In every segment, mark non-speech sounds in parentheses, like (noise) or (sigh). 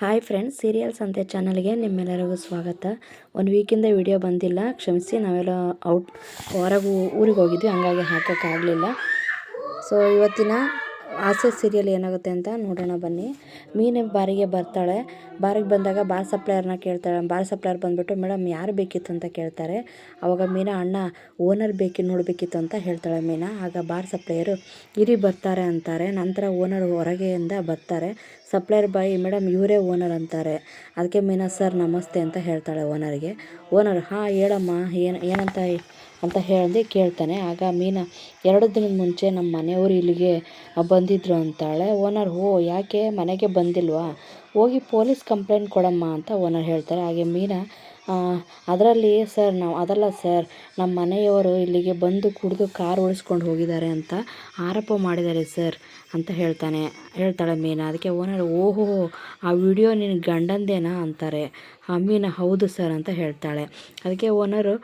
Hi friends serials ಅಂತ ಚಾನಲ್ಗೆ ನಿಮ್ಮೆಲ್ಲರಿಗೂ ಸ್ವಾಗತ. ಒಂದು ವೀಕಿಂದ ವಿಡಿಯೋ ಬಂದಿಲ್ಲ, ಕ್ಷಮಿಸಿ ನಾವೆಲ್ಲ ಔಟ್, ಹೊರಗೆ ಊರಿಗೆ ಹೋಗಿದ್ವಿ, ಹಂಗಾಗಿ ಹಾಕೋಕ್ಕಾಗಲಿಲ್ಲ ಸೊ ಇವತ್ತಿನ ಆಸೆ ಸೀರಿಯಲ್ ಏನಾಗುತ್ತೆ ಅಂತ ನೋಡೋಣ ಬನ್ನಿ. ಮೀನು ಬಾರಿಗೆ ಬರ್ತಾಳೆ. ಬಾರಿಗೆ ಬಂದಾಗ ಬಾರ್ ಸಪ್ಲೈಯರ್ನ ಕೇಳ್ತಾಳೆ. ಬಾರ್ ಸಪ್ಲೈಯರ್ ಬಂದುಬಿಟ್ಟು, ಮೇಡಮ್, ಯಾರು ಬೇಕಿತ್ತು ಅಂತ ಕೇಳ್ತಾರೆ. ಆವಾಗ ಮೀನಾ, ಅಣ್ಣ ಓನರ್ ಬೇಕಿ ನೋಡಬೇಕಿತ್ತು ಅಂತ ಹೇಳ್ತಾಳೆ ಮೀನಾ. ಆಗ ಬಾರ್ ಸಪ್ಲೈಯರು ಇರಿ ಬರ್ತಾರೆ ಅಂತಾರೆ. ನಂತರ ಓನರ್ ಹೊರಗೆಯಿಂದ ಬರ್ತಾರೆ. ಸಪ್ಲೈಯರ್ ಬಾಯಿ, ಮೇಡಮ್, ಇವರೇ ಓನರ್ ಅಂತಾರೆ. ಅದಕ್ಕೆ ಮೀನಾ, ಸರ್, ನಮಸ್ತೆ ಅಂತ ಹೇಳ್ತಾಳೆ ಓನರ್ಗೆ ಓನರ್ ಹಾಂ, ಹೇಳಮ್ಮ, ಏನು, ಏನಂತ ಅಂತ ಹೇಳಿ ಕೇಳ್ತಾನೆ. ಆಗ ಮೀನಾ ಎರಡು ದಿನದ ಮುಂಚೆ ನಮ್ಮ ಮನೆಯವರು ಇಲ್ಲಿಗೆ ಬಂದಿದ್ದರು ಅಂತಾಳೆ. ಓನರ್, ಓ, ಯಾಕೆ ಮನೆಗೆ ಬಂದಿಲ್ವಾ? ಹೋಗಿ ಪೊಲೀಸ್ ಕಂಪ್ಲೇಂಟ್ ಕೊಡಮ್ಮ ಅಂತ ಓನರ್ ಹೇಳ್ತಾರೆ. ಹಾಗೆ ಮೀನಾ ಅದರಲ್ಲಿ ಸರ್, ನಾವು, ಅದಲ್ಲ ಸರ್, ನಮ್ಮ ಮನೆಯವರು ಇಲ್ಲಿಗೆ ಬಂದು ಕುಡಿದು ಕಾರ್ ಓಡಿಸ್ಕೊಂಡು ಹೋಗಿದ್ದಾರೆ ಅಂತ ಆರೋಪ ಮಾಡಿದ್ದಾರೆ ಸರ್ ಅಂತ ಹೇಳ್ತಾನೆ, ಹೇಳ್ತಾಳೆ ಮೀನಾ. ಅದಕ್ಕೆ ಓನರ್, ಓಹೋ, ಆ ವಿಡಿಯೋ ನಿನ್ನ ಗಂಡಂದೇನಾ? ಅಂತಾರೆ. ಮೀನಾ ಹೌದು ಸರ್ ಅಂತ ಹೇಳ್ತಾಳೆ. ಅದಕ್ಕೆ ಓನರು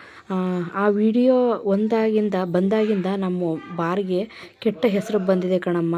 ಆ ವಿಡಿಯೋ ಒಂದಾಗಿಂದ, ಬಂದಾಗಿಂದ ನಮ್ಮ ಬಾರ್ಗೆ ಕೆಟ್ಟ ಹೆಸರು ಬಂದಿದೆ ಕಣಮ್ಮ.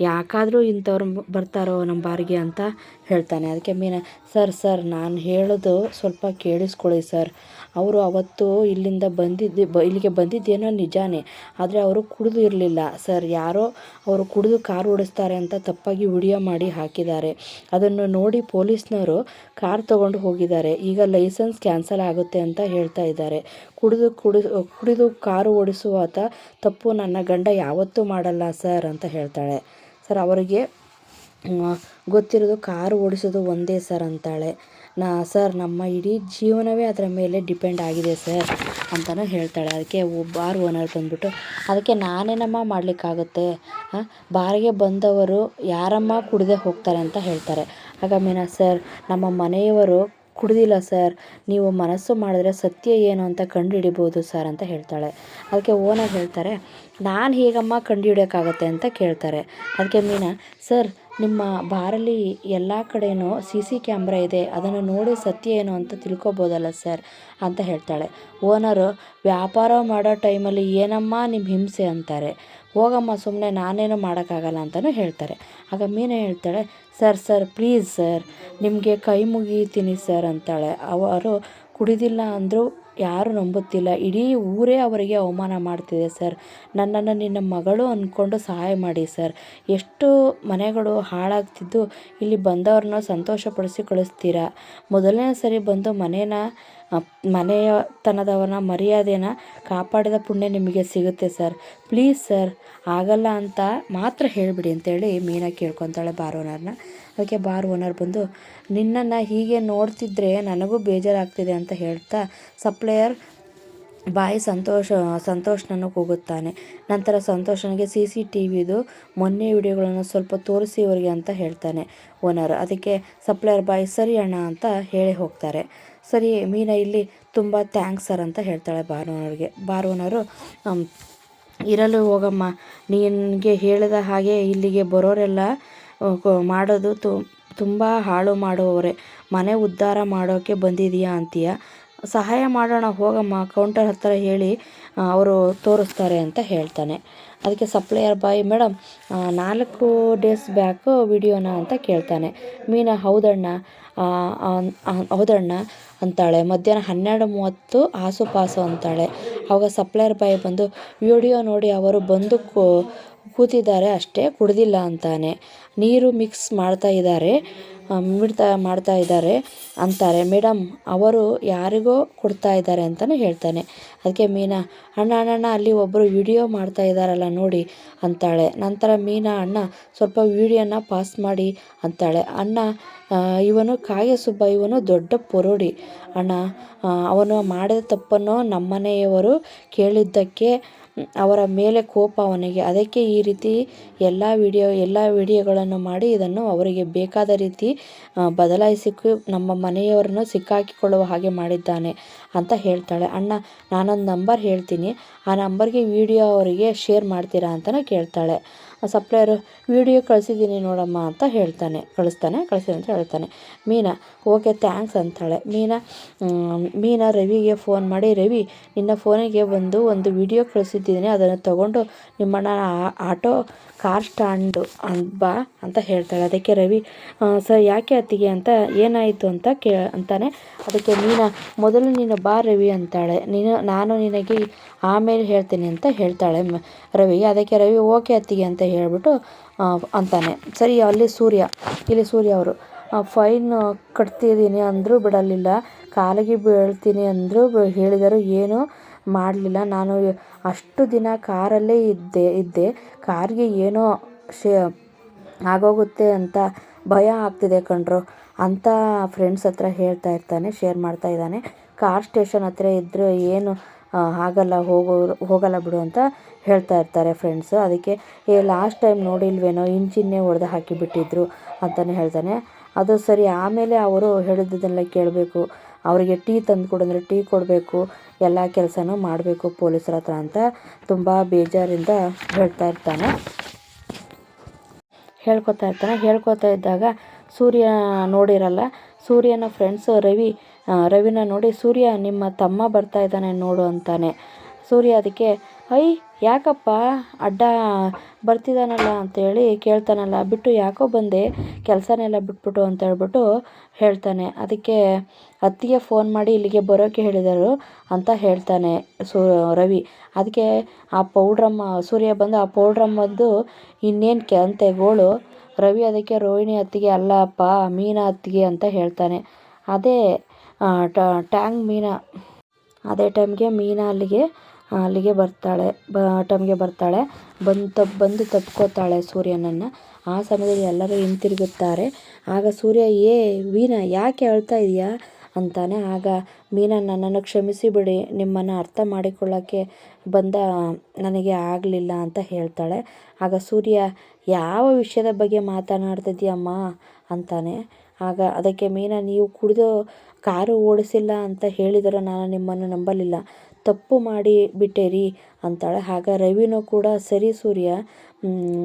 ಯಾಕಾದರೂ ಇಂಥವ್ರು ಬರ್ತಾರೋ ನಮ್ಮ ಬಾರಿಗೆ ಅಂತ ಹೇಳ್ತಾನೆ. ಅದಕ್ಕೆ ಮೀನಾ ಸರ್ ಸರ್ ನಾನು ಹೇಳೋದು ಸ್ವಲ್ಪ ಕೇಳಿಸ್ಕೊಳ್ಳಿ ಸರ್ ಅವರು ಅವತ್ತು ಇಲ್ಲಿಂದ ಬಂದಿದ್ದು, ಬ, ಇಲ್ಲಿಗೆ ಬಂದಿದ್ದೇನೋ ನಿಜಾನೇ. ಆದರೆ ಅವರು ಕುಡಿದು ಇರಲಿಲ್ಲ. ಸರ್ ಯಾರೋ ಅವರು ಕುಡಿದು ಕಾರ್ ಓಡಿಸ್ತಾರೆ ಅಂತ ತಪ್ಪಾಗಿ ವಿಡಿಯೋ ಮಾಡಿ ಹಾಕಿದ್ದಾರೆ. ಅದನ್ನು ನೋಡಿ ಪೊಲೀಸ್ನವರು ಕಾರ್ ತೊಗೊಂಡು ಹೋಗಿದ್ದಾರೆ. ಈಗ ಲೈಸೆನ್ಸ್ ಕ್ಯಾನ್ಸಲ್ ಆಗುತ್ತೆ ಅಂತ ಹೇಳ್ತಾ ಇದ್ದಾರೆ. ಕುಡಿದು ಕುಡಿದು ಕುಡಿದು ಕಾರು ಓಡಿಸುವಾತ ತಪ್ಪು, ನನ್ನ ಗಂಡ ಯಾವತ್ತೂ ಮಾಡಲ್ಲ ಸರ್ ಅಂತ ಹೇಳ್ತಾಳೆ. ಸರ್, ಅವರಿಗೆ ಗೊತ್ತಿರೋದು ಕಾರು ಓಡಿಸೋದು ಒಂದೇ ಸರ್ ಅಂತಾಳೆ. ನಾ, ಸರ್, ನಮ್ಮ ಇಡೀ ಜೀವನವೇ ಅದರ ಮೇಲೆ ಡಿಪೆಂಡ್ ಆಗಿದೆ ಸರ್ ಅಂತಲೂ ಹೇಳ್ತಾಳೆ. ಅದಕ್ಕೆ ಬಾರ್ ಓನರ್ ಬಂದ್ಬಿಟ್ಟು, ಅದಕ್ಕೆ ನಾನೇನಮ್ಮ ಮಾಡಲಿಕ್ಕಾಗುತ್ತೆ? ಬಾರಿಗೆ ಬಂದವರು ಯಾರಮ್ಮ ಕುಡಿದೇ ಹೋಗ್ತಾರೆ? ಅಂತ ಹೇಳ್ತಾರೆ. ಆಗ ಮೀನಾ, ಸರ್, ನಮ್ಮ ಮನೆಯವರು ಕುಡ್ದಿಲ್ಲ ಸರ್. ನೀವು ಮನಸ್ಸು ಮಾಡಿದ್ರೆ ಸತ್ಯ ಏನು ಅಂತ ಕಂಡುಹಿಡಿಬೋದು ಸರ್ ಅಂತ ಹೇಳ್ತಾಳೆ. ಅದಕ್ಕೆ ಓನರ್ ಹೇಳ್ತಾರೆ, ನಾನು ಹೇಗಮ್ಮ ಕಂಡುಹಿಡಿಯೋಕ್ಕಾಗತ್ತೆ ಅಂತ ಕೇಳ್ತಾರೆ. ಅದಕ್ಕೆ ಮೀನಾ, ಸರ್, ನಿಮ್ಮ ಬಾರಲ್ಲಿ ಎಲ್ಲ ಕಡೆಯೂ ಸಿ ಸಿ ಕ್ಯಾಮ್ರಾ ಇದೆ. ಅದನ್ನು ನೋಡಿ ಸತ್ಯ ಏನು ಅಂತ ತಿಳ್ಕೊಬೋದಲ್ಲ ಸರ್? ಅಂತ ಹೇಳ್ತಾಳೆ. ಓನರು, ವ್ಯಾಪಾರ ಮಾಡೋ ಟೈಮಲ್ಲಿ ಏನಮ್ಮ ನಿಮ್ಮ ಹಿಂಸೆ? ಅಂತಾರೆ. ಹೋಗಮ್ಮ ಸುಮ್ಮನೆ ನಾನೇನು ಮಾಡೋಕ್ಕಾಗಲ್ಲ ಅಂತಲೂ ಹೇಳ್ತಾರೆ. ಆಗ ಮೀನಾ ಹೇಳ್ತಾಳೆ, ಸರ್ ಸರ್, ಪ್ಲೀಸ್, ಸರ್, ನಿಮಗೆ ಕೈ ಮುಗಿತೀನಿ, ಸರ್, ಅಂತಾಳೆ. ಅವರು, ಕುಡಿದಿಲ್ಲ ಅಂದರೂ ಯಾರು ನಂಬುತ್ತಿಲ್ಲ. ಇಡೀ ಊರೇ ಅವರಿಗೆ ಅವಮಾನ ಮಾಡ್ತಿದೆ, ಸರ್. ನನ್ನನ್ನು ನಿನ್ನ ಮಗಳು ಅಂದ್ಕೊಂಡು ಸಹಾಯ ಮಾಡಿ, ಸರ್. ಎಷ್ಟು ಮನೆಗಳು ಹಾಳಾಗ್ತಿದ್ದು ಇಲ್ಲಿ ಬಂದವ್ರನ್ನ ಸಂತೋಷಪಡಿಸಿ ಕಳಿಸ್ತೀರಾ? ಮೊದಲನೇ ಸರಿ ಬಂದು ಮನೇನ ಮನೆಯತನದವನ ಮರ್ಯಾದೆನ ಕಾಪಾಡಿದ ಪುಣ್ಯ ನಿಮಗೆ ಸಿಗುತ್ತೆ, ಸರ್. ಪ್ಲೀಸ್, ಸರ್, ಆಗಲ್ಲ ಅಂತ ಮಾತ್ರ ಹೇಳಿಬಿಡಿ ಅಂತೇಳಿ ಮೀನಾ ಕೇಳ್ಕೊತಾಳೆ ಬಾರ್ ಓನರ್ನ ಅದಕ್ಕೆ ಬಾರ್ ಓನರ್ ಬಂದು, ನಿನ್ನನ್ನು ಹೀಗೆ ನೋಡ್ತಿದ್ರೆ ನನಗೂ ಬೇಜಾರಾಗ್ತಿದೆ ಅಂತ ಹೇಳ್ತಾ ಸಪ್ಲೈಯರ್ ಬಾಯಿ ಸಂತೋಷ, ಸಂತೋಷನನ್ನು ಕೂಗುತ್ತಾನೆ. ನಂತರ ಸಂತೋಷನಿಗೆ ಸಿ ಸಿ ಟಿ ವಿದು ಮೊನ್ನೆ ವಿಡಿಯೋಗಳನ್ನು ಸ್ವಲ್ಪ ತೋರಿಸಿ ಇವರಿಗೆ ಅಂತ ಹೇಳ್ತಾನೆ ಓನರ್. ಅದಕ್ಕೆ ಸಪ್ಲೈಯರ್ ಬಾಯಿ ಸರಿ ಅಣ್ಣ ಅಂತ ಹೇಳಿ ಹೋಗ್ತಾರೆ. ಸರಿ, ಮೀನ ಇಲ್ಲಿ ತುಂಬ ಥ್ಯಾಂಕ್ಸ್ ಸರ್ ಅಂತ ಹೇಳ್ತಾಳೆ ಬಾರ್ ಓನರ್ಗೆ ಬಾರ್ ಓನರು ಇರಲು ಹೋಗಮ್ಮ. ನಿನಗೆ ಹೇಳಿದ ಹಾಗೆ ಇಲ್ಲಿಗೆ ಬರೋರೆಲ್ಲ ಮಾಡೋದು ತುಂಬ ಹಾಳು ಮಾಡುವವರೇ. ಮನೆ ಉದ್ಧಾರ ಮಾಡೋಕ್ಕೆ ಬಂದಿದೆಯಾ ಅಂತೀಯ? ಸಹಾಯ ಮಾಡೋಣ ಹೋಗಮ್ಮ. ಕೌಂಟರ್ ಹತ್ತಿರ ಹೇಳಿ ಅವರು ತೋರಿಸ್ತಾರೆ ಅಂತ ಹೇಳ್ತಾನೆ. ಅದಕ್ಕೆ ಸಪ್ಲೈಯರ್ ಬಾಯ್, ಮೇಡಮ್ ನಾಲ್ಕು ಡೇಸ್ ಬ್ಯಾಕು ವಿಡಿಯೋನ ಅಂತ ಕೇಳ್ತಾನೆ. ಮೀನಾ, ಹೌದಣ್ಣ ಹೌದಣ್ಣ ಅಂತಾಳೆ. ಮಧ್ಯಾಹ್ನ ಹನ್ನೆರಡು ಮೂವತ್ತು ಆಸುಪಾಸು ಅಂತಾಳೆ. ಅವಾಗ ಸಪ್ಲೈಯರ್ ಬಾಯ್ ಬಂದು, ವಿಡಿಯೋ ನೋಡಿ, ಅವರು ಬಂದು ಕೂತಿದ್ದಾರೆ ಅಷ್ಟೇ, ಕುಡಿದಿಲ್ಲ ಅಂತಾನೆ. ನೀರು ಮಿಕ್ಸ್ ಮಾಡ್ತಾ ಇದ್ದಾರೆ. ಮಿಡ್ತಾ ಮಾಡ್ತಾ ಇದ್ದಾರೆ ಅಂತಾರೆ. ಮೇಡಮ್ ಅವರು ಯಾರಿಗೋ ಕೊಡ್ತಾ ಇದ್ದಾರೆ ಅಂತಲೂ ಹೇಳ್ತಾನೆ. ಅದಕ್ಕೆ ಮೀನಾ, ಅಣ್ಣ ಅಣ್ಣಣ್ಣ ಅಲ್ಲಿ ಒಬ್ಬರು ವಿಡಿಯೋ ಮಾಡ್ತಾ ಇದ್ದಾರಲ್ಲ ನೋಡಿ ಅಂತಾಳೆ. ನಂತರ ಮೀನಾ, ಅಣ್ಣ, ಸ್ವಲ್ಪ ವಿಡಿಯೋನ ಪಾಸ್ ಮಾಡಿ ಅಂತಾಳೆ. ಅಣ್ಣ ಇವನು ಕಾಗೆ ಸುಬ್ಬ ಇವನು ದೊಡ್ಡ ಪೊರೋಡಿ. ಅಣ್ಣ ಅವನು ಮಾಡಿದ ತಪ್ಪನ್ನು ನಮ್ಮನೆಯವರು ಕೇಳಿದ್ದಕ್ಕೆ ಅವರ ಮೇಲೆ ಕೋಪ ಅವನಿಗೆ. ಅದಕ್ಕೆ ಈ ರೀತಿ ಎಲ್ಲ ವಿಡಿಯೋ, ಎಲ್ಲ ವಿಡಿಯೋಗಳನ್ನು ಮಾಡಿ ಇದನ್ನು ಅವರಿಗೆ ಬೇಕಾದ ರೀತಿ ಬದಲಾಯಿಸಿ ನಮ್ಮ ಮನೆಯವರನ್ನು ಸಿಕ್ಕಾಕಿಕೊಳ್ಳುವ ಹಾಗೆ ಮಾಡಿದ್ದಾನೆ ಅಂತ ಹೇಳ್ತಾಳೆ. ಅಣ್ಣ, ನಾನೊಂದು ನಂಬರ್ ಹೇಳ್ತೀನಿ. ಆ ನಂಬರ್ಗೆ ವಿಡಿಯೋ ಅವರಿಗೆ ಶೇರ್ ಮಾಡ್ತೀರಾ ಅಂತಲೇ ಕೇಳ್ತಾಳೆ. ಸಪ್ಲೈಯರು ವಿಡಿಯೋ ಕಳಿಸಿದ್ದೀನಿ ನೋಡಮ್ಮ ಅಂತ ಹೇಳ್ತಾನೆ. ಕಳಿಸ್ತಾನೆ ಕಳಿಸಿದೆ ಅಂತ ಹೇಳ್ತಾನೆ. ಮೀನಾ ಓಕೆ ಥ್ಯಾಂಕ್ಸ್ ಅಂತಾಳೆ. ಮೀನಾ ಮೀನಾ ರವಿಗೆ ಫೋನ್ ಮಾಡಿ, ರವಿ, ನಿನ್ನ ಫೋನಿಗೆ ಒಂದು ಒಂದು ವಿಡಿಯೋ ಕಳಿಸಿದ್ದೀನಿ. ಅದನ್ನು ತಗೊಂಡು ನಿಮ್ಮಣ್ಣ ಆಟೋ ಕಾರ್ ಸ್ಟ್ಯಾಂಡು ಬಾ ಅಂತ ಹೇಳ್ತಾಳೆ. ಅದಕ್ಕೆ ರವಿ ಸರ್ ಯಾಕೆ ಅತ್ತಿಗೆ ಅಂತ, ಏನಾಯಿತು ಅಂತ ಕೇ ಅಂತಾನೆ. ಅದಕ್ಕೆ ಮೀನಾ, ಮೊದಲು ನೀನು ಬಾ ರವಿ ಅಂತಾಳೆ. ನೀನು, ನಾನು ನಿನಗೆ ಆಮೇಲೆ ಹೇಳ್ತೀನಿ ಅಂತ ಹೇಳ್ತಾಳೆ ಮ- ರವಿ. ಅದಕ್ಕೆ ರವಿ ಓಕೆ ಅತ್ತಿಗೆ ಅಂತ ಹೇಳ್ಬಿಟ್ಟು ಅಂತಾನೆ. ಸರಿ, ಅಲ್ಲಿ ಸೂರ್ಯ, ಇಲ್ಲಿ ಸೂರ್ಯ ಅವರು ಫೈನ್ ಕಟ್ತಿದ್ದೀನಿ ಅಂದರೂ ಬಿಡಲಿಲ್ಲ. ಕಾಲಿಗೆ ಬೀಳ್ತೀನಿ ಅಂದರೂ ಹೇಳಿದರು ಏನೂ ಮಾಡಲಿಲ್ಲ. ನಾನು ಅಷ್ಟು ದಿನ ಕಾರಲ್ಲೇ ಇದ್ದೆ ಇದ್ದೆ. ಕಾರ್ಗೆ ಏನೋ ಶೇ, ಆಗೋಗುತ್ತೆ ಅಂತ ಭಯ ಆಗ್ತಿದೆ ಕಣ್ರು. ಅಂತ ಫ್ರೆಂಡ್ಸ್ ಹತ್ರ ಹೇಳ್ತಾ ಇರ್ತಾನೆ ಶೇರ್ ಮಾಡ್ತಾ ಇದ್ದಾನೆ. ಕಾರ್ ಸ್ಟೇಷನ್ ಹತ್ರ ಇದ್ದರೆ ಏನು ಆಗಲ್ಲ ಹೋಗೋ, ಹೋಗಲ್ಲ ಬಿಡು ಅಂತ ಹೇಳ್ತಾ ಇರ್ತಾರೆ ಫ್ರೆಂಡ್ಸು ಅದಕ್ಕೆ, ಏ ಲಾಸ್ಟ್ ಟೈಮ್ ನೋಡಿಲ್ವೇನೋ ಇಂಜಿನ್ನೇ ಒಡೆದು ಹಾಕಿಬಿಟ್ಟಿದ್ರು ಅಂತಲೇ ಹೇಳ್ತಾನೆ. ಅದು ಸರಿ, ಆಮೇಲೆ ಅವರು ಹೇಳಿದ್ದನ್ನೆಲ್ಲ ಕೇಳಬೇಕು. ಅವರಿಗೆ ಟೀ ತಂದು ಅಂದರೆ ಟೀ ಕೊಡಬೇಕು, ಎಲ್ಲ ಕೆಲಸನೂ ಮಾಡಬೇಕು ಪೊಲೀಸರ ಹತ್ರ ಅಂತ ತುಂಬ ಬೇಜಾರಿಂದ ಹೇಳ್ತಾ ಇರ್ತಾನೆ. ಹೇಳ್ಕೊತಾ ಇರ್ತಾನೆ. ಹೇಳ್ಕೊತಾ ಇದ್ದಾಗ ಸೂರ್ಯ ನೋಡಿರಲ್ಲ, ಸೂರ್ಯನ ಫ್ರೆಂಡ್ಸು ರವಿ ರವಿನ ನೋಡಿ, ಸೂರ್ಯ, ನಿಮ್ಮ ತಮ್ಮ ಬರ್ತಾ ಇದ್ದಾನೆ ನೋಡು ಅಂತಾನೆ. ಸೂರ್ಯ ಅದಕ್ಕೆ ಐ ಯಾಕಪ್ಪ? ಅಡ್ಡ ಬರ್ತಿದ್ದಾನಲ್ಲ ಅಂತೇಳಿ ಕೇಳ್ತಾನಲ್ಲ. ಬಿಟ್ಟು ಯಾಕೋ ಬಂದೆ? ಕೆಲಸನೆಲ್ಲ ಬಿಟ್ಬಿಟ್ಟು ಅಂತ ಹೇಳ್ಬಿಟ್ಟು ಹೇಳ್ತಾನೆ. ಅದಕ್ಕೆ ಅತ್ತಿಗೆ ಫೋನ್ ಮಾಡಿ, ಇಲ್ಲಿಗೆ ಬರೋಕೆ ಹೇಳಿದರು ಅಂತ ಹೇಳ್ತಾನೆ ಸೂ, ರವಿ. ಅದಕ್ಕೆ ಆ ಪೌಡ್ರಮ್ಮ, ಸೂರ್ಯ ಬಂದು ಆ ಪೌಡ್ರಮ್ಮದ್ದು ಇನ್ನೇನು ಕೆ ಗೋಳು ರವಿ ಅದಕ್ಕೆ, ರೋಹಿಣಿ ಅತ್ತಿಗೆ ಅಲ್ಲ ಅಪ್ಪ, ಮೀನಾ ಅತ್ತಿಗೆ ಅಂತ ಹೇಳ್ತಾನೆ. ಅದೇ ಟ್ಯಾಂಗ್ ಮೀನಾ. ಅದೇ ಟೈಮ್ಗೆ ಮೀನಾ ಅಲ್ಲಿಗೆ ಅಲ್ಲಿಗೆ ಬರ್ತಾಳೆ, ಬ ಟೈಮ್ಗೆ ಬರ್ತಾಳೆ. ಬಂದು ತಪ್ಪು ಬಂದು ತಪ್ಕೋತಾಳೆ ಸೂರ್ಯನನ್ನು. ಆ ಸಮಯದಲ್ಲಿ ಎಲ್ಲರೂ ಹಿಂತಿರುಗುತ್ತಾರೆ. ಆಗ ಸೂರ್ಯ, ಏ, ವೀಣಾ, ಯಾಕೆ ಅಳ್ತಾ ಇದೆಯಾ? ಅಂತಾನೆ. ಆಗ ಮೀನಾ, ನನ್ನನ್ನು ಕ್ಷಮಿಸಿ ಬಿಡಿ. ನಿಮ್ಮನ್ನು ಅರ್ಥ ಮಾಡಿಕೊಳ್ಳೋಕ್ಕೆ ಬಂದ ನನಗೆ ಆಗಲಿಲ್ಲ ಅಂತ ಹೇಳ್ತಾಳೆ. ಆಗ ಸೂರ್ಯ, ಯಾವ ವಿಷಯದ ಬಗ್ಗೆ ಮಾತನಾಡ್ತಿದ್ದೀಯಮ್ಮ? ಅಂತಾನೆ. ಆಗ ಅದಕ್ಕೆ ಮೀನಾ, ನೀವು ಕುಡಿದು ಕಾರು ಓಡಿಸಿಲ್ಲ ಅಂತ ಹೇಳಿದರೆ ನಾನು ನಿಮ್ಮನ್ನು ನಂಬಲಿಲ್ಲ. ತಪ್ಪು ಮಾಡಿ ಬಿಟ್ಟೆ ರೀ ಅಂತಾಳೆ. ಆಗ ರವಿನೂ ಕೂಡ, ಸರಿ ಸೂರ್ಯ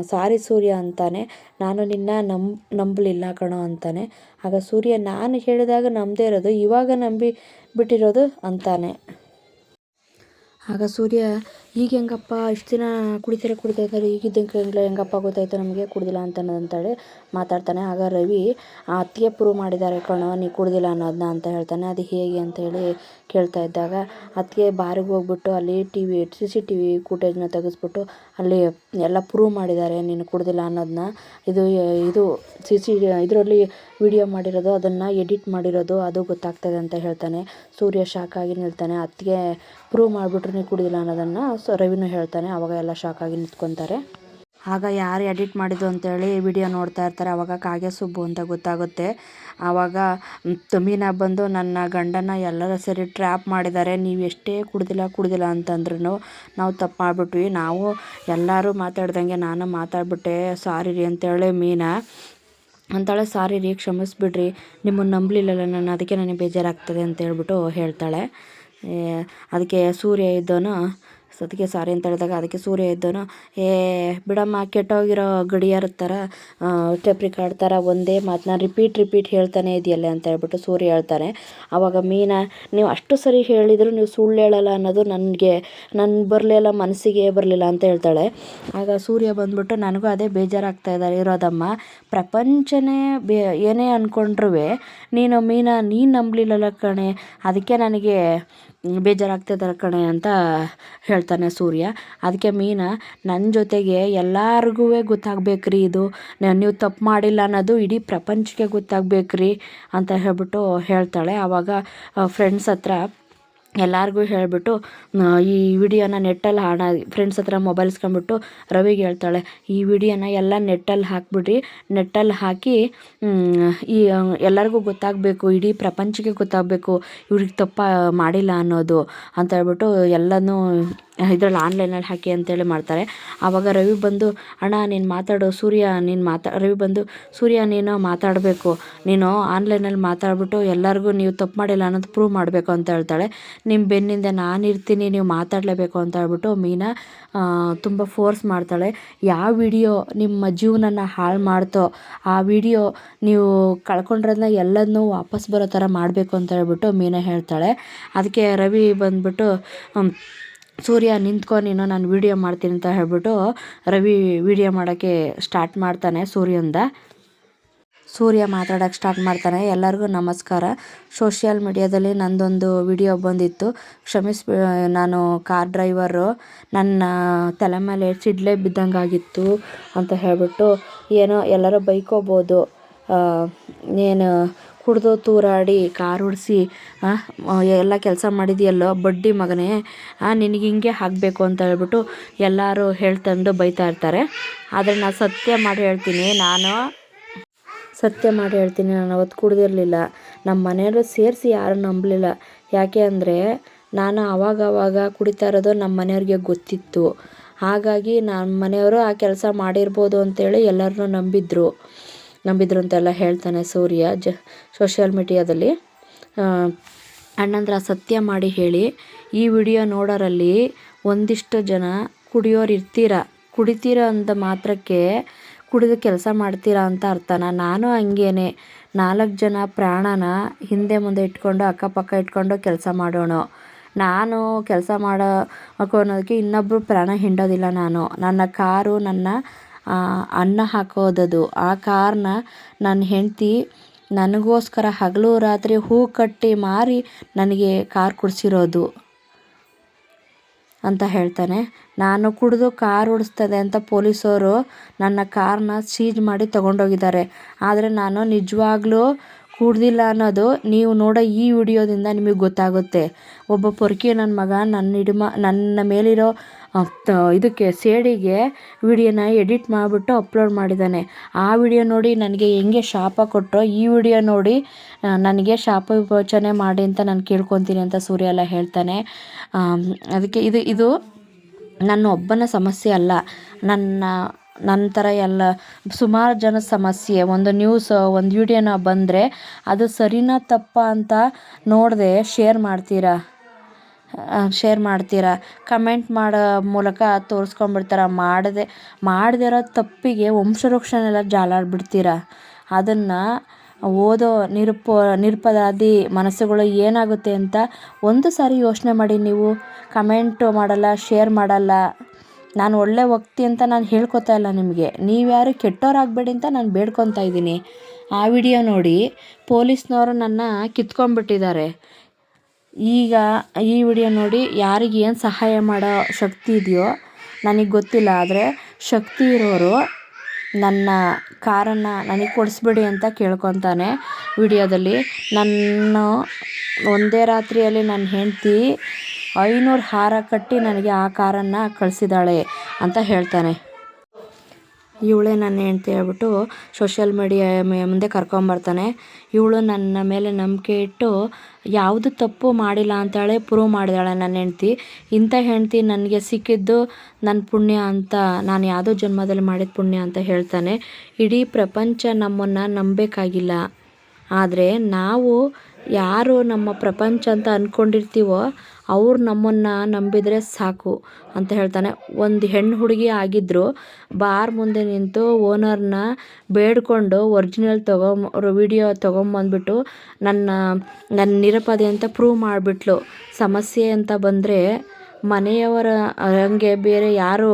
ಸಾರಿ ಸೂರ್ಯ ಅಂತಾನೆ. ನಾನು ನಿನ್ನ ನಂಬ್ ನಂಬಲಿಲ್ಲ ಕಣೋ ಅಂತಾನೆ. ಆಗ ಸೂರ್ಯ, ನಾನು ಹೇಳಿದಾಗ ನಂಬದೇ ಇರೋದು, ಇವಾಗ ನಂಬಿ ಬಿಟ್ಟಿರೋದು ಅಂತಾನೆ. ಆಗ ಸೂರ್ಯ ಈಗ ಹೆಂಗಪ್ಪ ಇಷ್ಟು ದಿನ ಕುಡಿತಾರೆ ಕುಡಿತಾ ಇದ್ದಾರೆ ಈಗಿದ್ದಂಗೆ ಹೆಂಗಪ್ಪ ಗೊತ್ತಾಯಿತು ನಮಗೆ, ಕುಡಿದಿಲ್ಲ ಅಂತ ಅಂತೇಳಿ ಮಾತಾಡ್ತಾನೆ. ಆಗ ರವಿ ಅತ್ತಿಗೆ ಪ್ರೂವ್ ಮಾಡಿದ್ದಾರೆ ಕಣೋ, ನೀ ಕುಡಿದಿಲ್ಲ ಅನ್ನೋದನ್ನ ಅಂತ ಹೇಳ್ತಾನೆ. ಅದು ಹೇಗೆ ಅಂತ ಹೇಳಿ ಕೇಳ್ತಾ ಇದ್ದಾಗ ಅತ್ತಿಗೆ ಬಾರಿಗೆ ಹೋಗ್ಬಿಟ್ಟು ಅಲ್ಲಿ T V C C T V ಫುಟೇಜ್ನ ತೆಗೆಸ್ಬಿಟ್ಟು ಅಲ್ಲಿ ಎಲ್ಲ ಪ್ರೂವ್ ಮಾಡಿದ್ದಾರೆ, ನೀನು ಕುಡಿದಿಲ್ಲ ಅನ್ನೋದನ್ನ ಇದು ಇದು ಸಿ ಸಿ ಇದರಲ್ಲಿ ವಿಡಿಯೋ ಮಾಡಿರೋದು, ಅದನ್ನು ಎಡಿಟ್ ಮಾಡಿರೋದು, ಅದು ಗೊತ್ತಾಗ್ತದೆ ಅಂತ ಹೇಳ್ತಾನೆ. ಸೂರ್ಯ ಶಾಕ್ ಆಗಿ ನಿಲ್ತಾನೆ. ಅತ್ತಿಗೆ ಪ್ರೂವ್ ಮಾಡಿಬಿಟ್ರು ನೀ ಕುಡಿದಿಲ್ಲ ಅನ್ನೋದನ್ನು. ಸೊ ರವಿನು ಹೇಳ್ತಾನೆ, ಅವಾಗ ಎಲ್ಲ ಆಗಿ ನಿಂತ್ಕೊತಾರೆ. ಆಗ ಯಾರು ಎಡಿಟ್ ಮಾಡಿದ್ದು ಅಂತೇಳಿ ವಿಡಿಯೋ ನೋಡ್ತಾ ಇರ್ತಾರೆ ಆವಾಗ ಕಾಗೆ ಸುಬ್ಬು ಅಂತ ಗೊತ್ತಾಗುತ್ತೆ. ಆವಾಗ ತುಂಬಿನ ಬಂದು ನನ್ನ ಗಂಡನ ಎಲ್ಲರ ಸೇರಿ ಟ್ರ್ಯಾಪ್ ಮಾಡಿದ್ದಾರೆ, ನೀವು ಎಷ್ಟೇ ಕುಡ್ದಿಲ್ಲ ಕುಡ್ದಿಲ್ಲ ಅಂತಂದ್ರೂ ನಾವು ತಪ್ಪು ಮಾಡಿಬಿಟ್ವಿ ನಾವು ಎಲ್ಲರೂ ಮಾತಾಡ್ದಂಗೆ ನಾನು ಮಾತಾಡ್ಬಿಟ್ಟೆ, ಸಾರಿ ರೀ ಅಂತೇಳಿ ಮೀನಾ. ಅಂತಾಳೆ, ಸಾರಿ ರೀ, ಕ್ಷಮಿಸ್ಬಿಡ್ರಿ, ನಿಮ್ಮನ್ನು ನಂಬಲಿಲ್ಲಲ್ಲ ನಾನು, ಅದಕ್ಕೆ ನನಗೆ ಬೇಜಾರಾಗ್ತದೆ ಅಂತ ಹೇಳ್ಬಿಟ್ಟು ಹೇಳ್ತಾಳೆ ಅದಕ್ಕೆ ಸೂರ್ಯ ಇದ್ದವನು ಅದಕ್ಕೆ ಸಾರಿ ಅಂತ ಹೇಳಿದಾಗ ಅದಕ್ಕೆ ಸೂರ್ಯ ಇದ್ದವನು ಏ ಬಿಡಮ್ಮ, ಕೆಟ್ಟೋಗಿರೋ ಗಡಿಯಾರ ಥರ ಸ್ಟೆಪ್ ರಿಕಾರ್ಡ್ ಥರ ಒಂದೇ ಮಾತನ್ನ ರಿಪೀಟ್ ರಿಪೀಟ್ ಹೇಳ್ತಾನೆ ಇದೆಯಲ್ಲ ಅಂತ ಹೇಳ್ಬಿಟ್ಟು ಸೂರ್ಯ ಹೇಳ್ತಾನೆ. ಆವಾಗ ಮೀನಾ, ನೀವು ಅಷ್ಟು ಸರಿ ಹೇಳಿದರೂ ನೀವು ಸುಳ್ಳು ಹೇಳಲ್ಲ ಅನ್ನೋದು ನನಗೆ ನನ್ನ ಬರಲಿಲ್ಲ ಮನಸ್ಸಿಗೆ ಬರಲಿಲ್ಲ ಅಂತ ಹೇಳ್ತಾಳೆ. ಆಗ ಸೂರ್ಯ ಬಂದ್ಬಿಟ್ಟು, ನನಗೂ ಅದೇ ಬೇಜಾರಾಗ್ತಾ ಇದ್ದಾರೆ, ಇರೋದಮ್ಮ. ಪ್ರಪಂಚನೇ ಬೇ, ಏನೇ ಅಂದ್ಕೊಂಡ್ರೂ ನೀನು ಮೀನಾ, ನೀನು ನಂಬಲಿಲ್ಲಲ್ಲ ಕಣೆ. ಅದಕ್ಕೆ ನನಗೆ ಬೇಜಾರಾಗ್ತಿದ್ದಾರೆ ಕಣೆ ಅಂತ ಹೇಳ್ತಾನೆ ಸೂರ್ಯ. ಅದಕ್ಕೆ ಮೀನಾ ನನ್ನ ಜೊತೆಗೆ ಎಲ್ಲರಿಗೂ ಗೊತ್ತಾಗ್ಬೇಕ್ರಿ ಇದು. ನೀವು ತಪ್ಪು ಮಾಡಿಲ್ಲ ಅನ್ನೋದು ಇಡೀ ಪ್ರಪಂಚಕ್ಕೆ ಗೊತ್ತಾಗ್ಬೇಕ್ರಿ ಅಂತ ಹೇಳ್ಬಿಟ್ಟು ಹೇಳ್ತಾಳೆ. ಆವಾಗ ಫ್ರೆಂಡ್ಸ್ ಹತ್ರ ಎಲ್ಲರಿಗೂ ಹೇಳಿಬಿಟ್ಟು ಈ ವಿಡಿಯೋನ ನೆಟ್ಟಲ್ಲಿ ಹಾಡ ಫ್ರೆಂಡ್ಸ್ ಹತ್ರ ಮೊಬೈಲ್ ಇಸ್ಕೊಂಬಿಟ್ಟು ರವಿಗೆ ಹೇಳ್ತಾಳೆ, ಈ ವಿಡಿಯೋನ ಎಲ್ಲ ನೆಟ್ಟಲ್ಲಿ ಹಾಕ್ಬಿಡ್ರಿ, ನೆಟ್ಟಲ್ಲಿ ಹಾಕಿ ಈ, ಎಲ್ಲರಿಗೂ ಗೊತ್ತಾಗಬೇಕು, ಇಡೀ ಪ್ರಪಂಚಕ್ಕೆ ಗೊತ್ತಾಗಬೇಕು, ಇವ್ರಿಗೆ ತಪ್ಪ ಮಾಡಿಲ್ಲ ಅನ್ನೋದು, ಅಂತ ಹೇಳ್ಬಿಟ್ಟು ಎಲ್ಲನೂ ಇದರಲ್ಲಿ ಆನ್ಲೈನಲ್ಲಿ ಹಾಕಿ ಅಂತೇಳಿ ಮಾಡ್ತಾರೆ. ಆವಾಗ ರವಿ ಬಂದು, ಅಣ್ಣ, ನೀನು ಮಾತಾಡು, ಸೂರ್ಯ, ನೀನು ಮಾತಾ ರವಿ ಬಂದು, ಸೂರ್ಯ, ನೀನು ಮಾತಾಡಬೇಕು. ನೀನು ಆನ್ಲೈನಲ್ಲಿ ಮಾತಾಡ್ಬಿಟ್ಟು ಎಲ್ಲರಿಗೂ ನೀವು ತಪ್ಪು ಮಾಡಿಲ್ಲ ಅನ್ನೋದು ಪ್ರೂವ್ ಮಾಡಬೇಕು ಅಂತ ಹೇಳ್ತಾಳೆ. ನಿಮ್ಮ ಬೆನ್ನಿಂದ ನಾನು ಇರ್ತೀನಿ, ನೀವು ಮಾತಾಡಲೇಬೇಕು ಅಂತ ಹೇಳ್ಬಿಟ್ಟು ಮೀನಾ ತುಂಬ ಫೋರ್ಸ್ ಮಾಡ್ತಾಳೆ. ಯಾವ ವಿಡಿಯೋ ನಿಮ್ಮ ಜೀವನನ ಹಾಳು ಮಾಡ್ತೋ, ಆ ವಿಡಿಯೋ ನೀವು ಕಳ್ಕೊಂಡಿರೋದನ್ನ ಎಲ್ಲದನ್ನೂ ವಾಪಸ್ ಬರೋ ಥರ ಮಾಡಬೇಕು ಅಂತ ಹೇಳ್ಬಿಟ್ಟು ಮೀನಾ ಹೇಳ್ತಾಳೆ. ಅದಕ್ಕೆ ರವಿ ಬಂದ್ಬಿಟ್ಟು ಸೂರ್ಯ ನಿಂತ್ಕೊ, ನೀನು ನಾನು ವೀಡಿಯೋ ಮಾಡ್ತೀನಿ ಅಂತ ಹೇಳ್ಬಿಟ್ಟು ರವಿ ವೀಡಿಯೋ ಮಾಡೋಕ್ಕೆ ಸ್ಟಾರ್ಟ್ ಮಾಡ್ತಾನೆ ಸೂರ್ಯಂದ. ಸೂರ್ಯ ಮಾತಾಡೋಕ್ಕೆ ಸ್ಟಾರ್ಟ್ ಮಾಡ್ತಾನೆ. ಎಲ್ಲರಿಗೂ ನಮಸ್ಕಾರ. ಸೋಷಿಯಲ್ ಮೀಡಿಯಾದಲ್ಲಿ ನಂದೊಂದು ವಿಡಿಯೋ ಬಂದಿತ್ತು. ಕ್ಷಮಿಸ್ ನಾನು ಕಾರ್ ಡ್ರೈವರು ನನ್ನ ತಲೆ ಮೇಲೆ ಸಿಡ್ಲೆ ಬಿದ್ದಂಗಾಗಿತ್ತು ಅಂತ ಹೇಳ್ಬಿಟ್ಟು ಏನೋ ಎಲ್ಲರೂ ಬೈಕೋಬೋದು. ನೀನು ಕುಡಿದು ತೂರಾಡಿ, ಕಾರ್ ಓಡಿಸಿ ಎಲ್ಲ ಕೆಲಸ ಮಾಡಿದೆಯಲ್ಲೋ ಬಡ್ಡಿ ಮಗನೇ ನಿನಗೆ ಹಿಂಗೆ ಆಗಬೇಕು ಅಂತ ಹೇಳ್ಬಿಟ್ಟು ಎಲ್ಲರೂ ಹೇಳ್ತಂದು ಬೈತಾ ಇರ್ತಾರೆ. ಆದರೆ ನಾನು ಸತ್ಯ ಮಾಡಿ ಹೇಳ್ತೀನಿ, ನಾನು ಸತ್ಯ ಮಾಡಿ ಹೇಳ್ತೀನಿ, ನಾನು ಅವತ್ತು ಕುಡ್ದಿರಲಿಲ್ಲ. ನಮ್ಮ ಮನೆಯವರು ಸೇರಿಸಿ ಯಾರೂ ನಂಬಲಿಲ್ಲ. ಯಾಕೆ ಅಂದರೆ ನಾನು ಆವಾಗವಾಗ ಆವಾಗ ಕುಡಿತಾ ಇರೋದು ನಮ್ಮ ಮನೆಯವ್ರಿಗೆ ಗೊತ್ತಿತ್ತು. ಹಾಗಾಗಿ ನಮ್ಮ ಮನೆಯವರು ಆ ಕೆಲಸ ಮಾಡಿರ್ಬೋದು ಅಂತೇಳಿ ಎಲ್ಲರನ್ನೂ ನಂಬಿದ್ರು. ನಂಬಿದ್ರು ಅಂತೆಲ್ಲ ಹೇಳ್ತಾನೆ ಸೂರ್ಯ ಜ ಸೋಷಿಯಲ್ ಮೀಡಿಯಾದಲ್ಲಿ ಅಣ್ಣಂದ್ರ ಸತ್ಯ ಮಾಡಿ ಹೇಳಿ, ಈ ವಿಡಿಯೋ ನೋಡೋರಲ್ಲಿ ಒಂದಿಷ್ಟು ಜನ ಕುಡಿಯೋರು ಇರ್ತೀರ, ಕುಡಿತೀರ ಅಂದ ಮಾತ್ರಕ್ಕೆ ಕುಡಿದು ಕೆಲಸ ಮಾಡ್ತೀರಾ ಅಂತ ಅರ್ಥನ. ನಾನು ಹಂಗೇನೆ, ನಾಲ್ಕು ಜನ ಪ್ರಾಣನ ಹಿಂದೆ ಮುಂದೆ ಇಟ್ಕೊಂಡು, ಅಕ್ಕಪಕ್ಕ ಇಟ್ಕೊಂಡು ಕೆಲಸ ಮಾಡೋಣ. ನಾನು ಕೆಲಸ ಮಾಡೋ ಅನ್ನೋದಕ್ಕೆ ಇನ್ನೊಬ್ಬರು ಪ್ರಾಣ ಹಿಂಡೋದಿಲ್ಲ ನಾನು. ನನ್ನ ಕಾರು, ನನ್ನ ಅನ್ನ ಹಾಕೋದದು. ಆ ಕಾರನ್ನ ನನ್ನ ಹೆಂಡತಿ ನನಗೋಸ್ಕರ ಹಗಲು ರಾತ್ರಿ ಹೂ ಕಟ್ಟಿ ಮಾರಿ ನನಗೆ ಕಾರ್ ಕುಡಿಸಿರೋದು ಅಂತ ಹೇಳ್ತಾನೆ. ನಾನು ಕುಡಿದು ಕಾರ್ ಓಡಿಸ್ತದೆ ಅಂತ ಪೊಲೀಸವರು ನನ್ನ ಕಾರ್ನ ಸೀಜ್ ಮಾಡಿ ತಗೊಂಡೋಗಿದ್ದಾರೆ. ಆದರೆ ನಾನು ನಿಜವಾಗ್ಲೂ ಕುಡ್ದಿಲ್ಲ ಅನ್ನೋದು ನೀವು ನೋಡೋ ಈ ವಿಡಿಯೋದಿಂದ ನಿಮಗೆ ಗೊತ್ತಾಗುತ್ತೆ. ಒಬ್ಬ ಪೊರ್ಕಿ ನನ್ನ ಮಗ ನನ್ನ ಹಿಡಿಮ ನನ್ನ ಮೇಲಿರೋ ಇದಕ್ಕೆ ಸೇಡಿಗೆ ವಿಡಿಯೋನ ಎಡಿಟ್ ಮಾಡಿಬಿಟ್ಟು ಅಪ್ಲೋಡ್ ಮಾಡಿದ್ದಾನೆ. ಆ ವಿಡಿಯೋ ನೋಡಿ ನನಗೆ ಹೆಂಗೆ ಶಾಪ ಕೊಟ್ಟರೋ ಈ ವಿಡಿಯೋ ನೋಡಿ ನನಗೆ ಶಾಪ ವಿಮೋಚನೆ ಮಾಡಿ ಅಂತ ನಾನು ಕೇಳ್ಕೊತೀನಿ ಅಂತ ಸೂರ್ಯ ಎಲ್ಲ ಹೇಳ್ತಾನೆ. ಅದಕ್ಕೆ ಇದು ಇದು ನನ್ನ ಒಬ್ಬನ ಸಮಸ್ಯೆ ಅಲ್ಲ. ನನ್ನ ನನ್ನ ಥರ ಎಲ್ಲ ಸುಮಾರು ಜನ ಸಮಸ್ಯೆ. ಒಂದು ನ್ಯೂಸ್ ಒಂದು ವಿಡಿಯೋನ ಬಂದರೆ ಅದು ಸರಿನಾ ತಪ್ಪಾ ಅಂತ ನೋಡದೆ ಶೇರ್ ಮಾಡ್ತೀರಾ? ಶೇರ್ ಮಾಡ್ತೀರಾ? ಕಮೆಂಟ್ ಮಾಡೋ ಮೂಲಕ ತೋರಿಸ್ಕೊಂಬಿಡ್ತಾರ ಮಾಡದೆ, ಮಾಡದಿರೋ ತಪ್ಪಿಗೆ ವಂಶವೃಕ್ಷನೆಲ್ಲ ಜಾಲಾಡ್ಬಿಡ್ತೀರ? ಅದನ್ನು ಓದೋ ನಿರುಪ, ನಿರಪರಾಧಿ ಮನಸ್ಸುಗಳು ಏನಾಗುತ್ತೆ ಅಂತ ಒಂದು ಸಾರಿ ಯೋಚನೆ ಮಾಡಿ ನೀವು ಕಮೆಂಟು ಮಾಡಲ್ಲ ಶೇರ್ ಮಾಡಲ್ಲ. ನಾನು ಒಳ್ಳೆ ವ್ಯಕ್ತಿ ಅಂತ ನಾನು ಹೇಳ್ಕೊತಾ ಇಲ್ಲ ನಿಮಗೆ. ನೀವ್ಯಾರು ಕೆಟ್ಟವರಾಗಬೇಡಿ ಅಂತ ನಾನು ಬೇಡ್ಕೊತಾ ಇದ್ದೀನಿ. ಆ ವಿಡಿಯೋ ನೋಡಿ ಪೊಲೀಸ್ನವರು ನನ್ನ ಕಿತ್ಕೊಂಡ್ಬಿಟ್ಟಿದ್ದಾರೆ. ಈಗ ಈ ವಿಡಿಯೋ ನೋಡಿ ಯಾರಿಗೆ ಏನು ಸಹಾಯ ಮಾಡೋ ಶಕ್ತಿ ಇದೆಯೋ ನನಗೆ ಗೊತ್ತಿಲ್ಲ, ಆದರೆ ಶಕ್ತಿ ಇರೋರು ನನ್ನ ಕಾರನ್ನು ನನಗೆ ಕೊಡಿಸ್ಬಿಡಿ ಅಂತ ಕೇಳ್ಕೊತಾನೆ ವಿಡಿಯೋದಲ್ಲಿ. ನನ್ನ ಒಂದೇ ರಾತ್ರಿಯಲ್ಲಿ ನನ್ನ ಹೆಂಡತಿ ಐನೂರು ಹಾರ ಕಟ್ಟಿ ನನಗೆ ಆ ಕಾರನ್ನು ಕಳಿಸಿದ್ದಾಳೆ ಅಂತ ಹೇಳ್ತಾನೆ. ಇವಳೇ ನನ್ನ ಹೆಂಡ್ತಿ ಹೇಳ್ಬಿಟ್ಟು ಸೋಷಿಯಲ್ ಮೀಡಿಯಾ ಮುಂದೆ ಕರ್ಕೊಂಬರ್ತಾನೆ. ಇವಳು ನನ್ನ ಮೇಲೆ ನಂಬಿಕೆ ಇಟ್ಟು ಯಾವುದು ತಪ್ಪು ಮಾಡಿಲ್ಲ ಅಂತೇಳಿ ಪ್ರೂವ್ ಮಾಡಿದಾಳೆ ನನ್ನ ಹೆಂಡ್ತಿ. ಇಂಥ ಹೆಂಡ್ತಿ ನನಗೆ ಸಿಕ್ಕಿದ್ದು ನನ್ನ ಪುಣ್ಯ ಅಂತ, ನಾನು ಯಾವುದೋ ಜನ್ಮದಲ್ಲಿ ಮಾಡಿದ ಪುಣ್ಯ ಅಂತ ಹೇಳ್ತಾನೆ. ಇಡೀ ಪ್ರಪಂಚ ನಮ್ಮನ್ನು ನಂಬಬೇಕಾಗಿಲ್ಲ. ಆದರೆ ನಾವು ಯಾರು ನಮ್ಮ ಪ್ರಪಂಚ ಅಂತ ಅಂದ್ಕೊಂಡಿರ್ತೀವೋ ಅವ್ರು ನಮ್ಮನ್ನು ನಂಬಿದರೆ ಸಾಕು ಅಂತ ಹೇಳ್ತಾನೆ. ಒಂದು ಹೆಣ್ಣು ಹುಡುಗಿ ಆಗಿದ್ದರು ಬಾರ್ ಮುಂದೆ ನಿಂತು ಓನರ್ನ ಬೇಡ್ಕೊಂಡು ಒರಿಜಿನಲ್ ತಗೊಂಬ ವಿಡಿಯೋ ತೊಗೊಂಬಂದ್ಬಿಟ್ಟು ನನ್ನ ನನ್ನ ನಿರಪದೆ ಅಂತ ಪ್ರೂವ್ ಮಾಡಿಬಿಟ್ಲು. ಸಮಸ್ಯೆ ಅಂತ ಬಂದರೆ ಮನೆಯವರ ಹಂಗೆ ಬೇರೆ ಯಾರು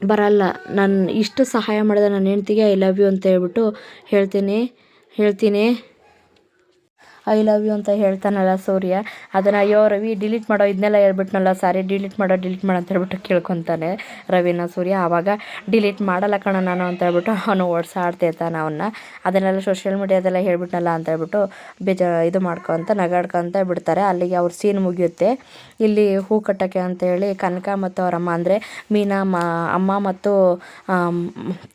ಬರಲ್ಲ. ನಾನು ಇಷ್ಟು ಸಹಾಯ ಮಾಡಿದ ನನ್ನ ಹೆಂಡ್ತಿಗೆ ಐ ಲವ್ ಯು ಅಂತ ಹೇಳ್ಬಿಟ್ಟು ಹೇಳ್ತೀನಿ ಹೇಳ್ತೀನಿ. ಐ ಲವ್ ಯು ಅಂತ ಹೇಳ್ತಾನಲ್ಲ ಸೂರ್ಯ, ಅದನ್ನು ಅಯ್ಯೋ ರವಿ ಡಿಲೀಟ್ ಮಾಡೋ ಇದನ್ನೆಲ್ಲ ಹೇಳ್ಬಿಟ್ನಲ್ಲ ಸಾರಿ ಡಿಲೀಟ್ ಮಾಡೋ ಡಿಲೀಟ್ ಮಾಡೋ ಅಂತ ಹೇಳ್ಬಿಟ್ಟು ಕೇಳ್ಕೊತಾನೆ ರವಿನ ಸೂರ್ಯ. ಆವಾಗ ಡಿಲೀಟ್ ಮಾಡಲ್ಲ ಕಣ ನಾನು ಅಂತ ಹೇಳ್ಬಿಟ್ಟು ಅವನು ಓಡಿಸಾಡ್ತಿರ್ತಾನೆ ಅವನ್ನ ಅದನ್ನೆಲ್ಲ ಸೋಷಿಯಲ್ ಮೀಡಿಯಾದೆಲ್ಲ ಹೇಳ್ಬಿಟ್ನಲ್ಲ ಅಂತ ಹೇಳ್ಬಿಟ್ಟು ಬೇಜ ಇದು ಮಾಡ್ಕೊತ ನಗಾಡ್ಕೊತ ಬಿಡ್ತಾರೆ. ಅಲ್ಲಿಗೆ ಅವ್ರ ಸೀನ್ ಮುಗಿಯುತ್ತೆ. ಇಲ್ಲಿ ಹೂ ಕಟ್ಟೋಕ್ಕೆ ಅಂತೇಳಿ ಕನಕ ಮತ್ತು ಅವರಮ್ಮ ಅಂದರೆ ಮೀನಾ ಮ, ಅಮ್ಮ ಮತ್ತು